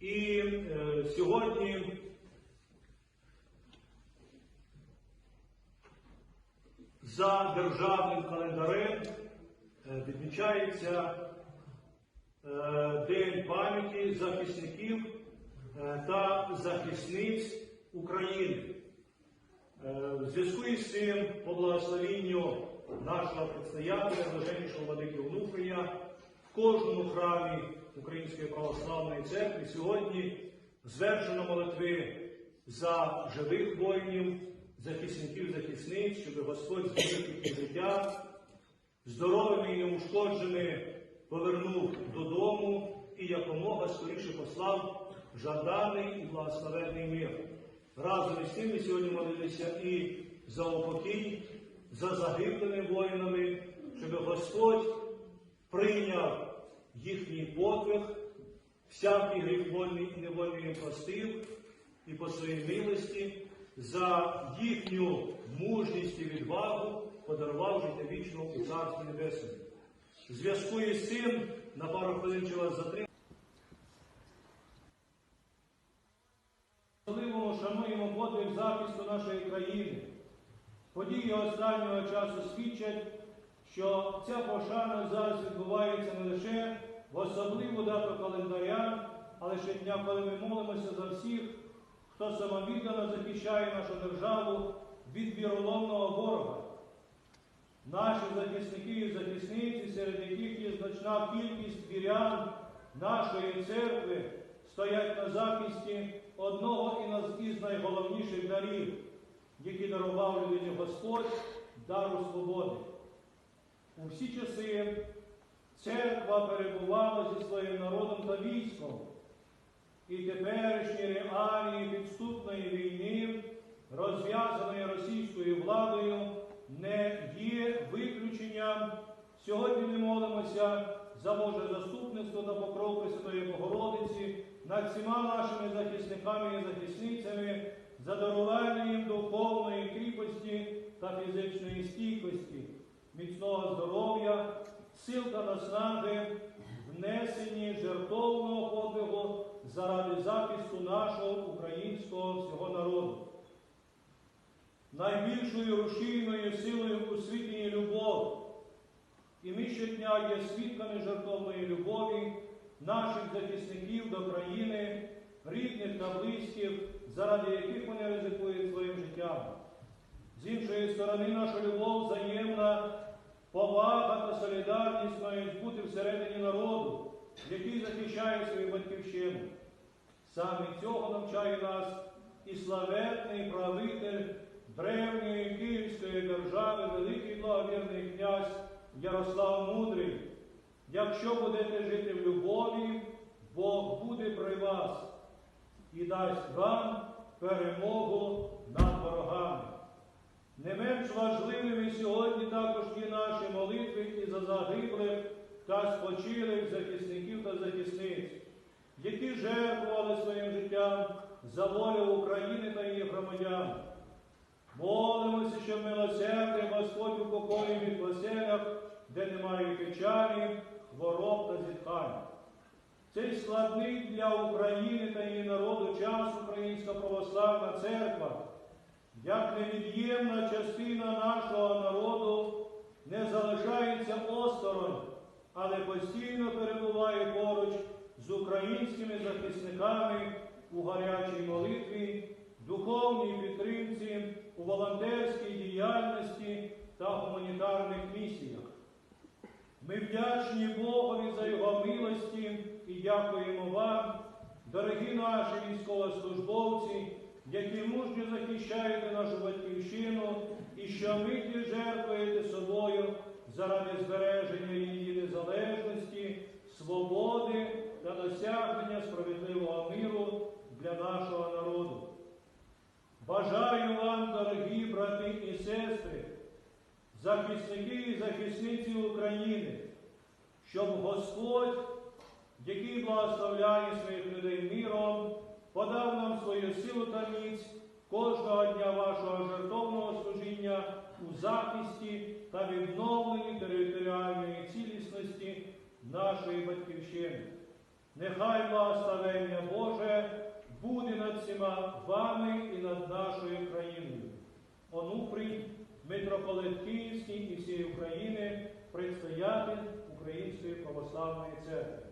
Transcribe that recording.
І е, сьогодні за державним календарем е, відмічається е, День пам'яті захисників е, та захисниць України. Е, В зв'язку із цим, по благословенню нашого предстоятеля, блаженнішого владики Онуфрія, в кожному храмі Української православної церкви сьогодні звершено молитви за живих воїнів, захисників, захисниць, щоб Господь зберіг їхнє життя, здоровими і неушкодженими повернув додому і якомога скоріше послав жаданий і благословенний мир. Разом із тим ми сьогодні молилися і за упокій, за загиблими воїнами, щоб Господь прийняв їхній подвиг, всякий гріх вольний і невольний їм простив, і по своїй милості за їхню мужність і відвагу подарував життя вічного у Царстві Небесному. В зв'язку із цим на пару хвилин чи вас затримаю. Особливо шануємо подвиг захисту нашої країни. Події останнього часу свідчать, що ця пошана зараз відбувається не лише в особливу дату календаря, але ще дня, коли ми молимося за всіх, хто самовіддано захищає нашу державу від віроломного ворога. Наші захисники і захисниці, серед яких є значна кількість вірян нашої церкви, стоять на захисті одного із найголовніших дарів, які дарував людині Господь дару свободи. У всі часи церква перебувала зі своїм народом та військом, і теперішні реалії підступної війни, розв'язаної російською владою, не є виключенням. Сьогодні ми молимося за Боже заступництво та покров Пресвятої Богородиці над всіма нашими захисниками і захисницями, за дарування їм духовної кріпості та фізичної стійкості, міцного здоров'я, сил та наснаги, внесені жертовного подвигу заради захисту нашого українського всього народу. Найбільшою рушійною силою у світі є любов. І ми щодня є свідками жертовної любові наших захисників до країни, рідних та близьких, заради яких вони ризикують своїм життям. З іншої сторони, наша любов взаємна, повага та солідарність мають бути всередині народу, який захищає свою батьківщину. Саме цього навчає нас і славетний правитель древньої Київської держави, великий благовірний князь Ярослав Мудрий. Якщо будете жити в любові, Бог буде при вас і дасть вам перемогу над ворогами. Не менш важливими сьогодні також є наші молитви і за загиблих та спочилих захисників та захисниць, які жертвували своїм життям за волю України та її громадян. Молимося, щоб милосердя Господь упокоїв від поселях, де немає печалі, хвороб та зітхань. Цей складний для України та її народу час Українська православна церква, як невід'ємна частина нашого народу, не залишається осторонь, але постійно перебуває поруч з українськими захисниками у гарячій молитві, духовній підтримці, у волонтерській діяльності та гуманітарних місіях. Ми вдячні Богові за Його милості і дякуємо вам, дорогі наші військовослужбовці, які мужньо захищаєте нашу батьківщину і що щомиті жертвуєте собою заради збереження її незалежності, свободи та досягнення справедливого миру для нашого народу. Бажаю вам, дорогі брати і сестри, захисники і захисниці України, щоб Господь, який благословляє своїх свою силу та міць кожного дня вашого жертовного служіння у захисті та відновленні територіальної цілісності нашої батьківщини. Нехай благословення Боже буде над всіма вами і над нашою країною. Онуфрій, митрополит Київський і всієї України, предстоятель Української православної церкви.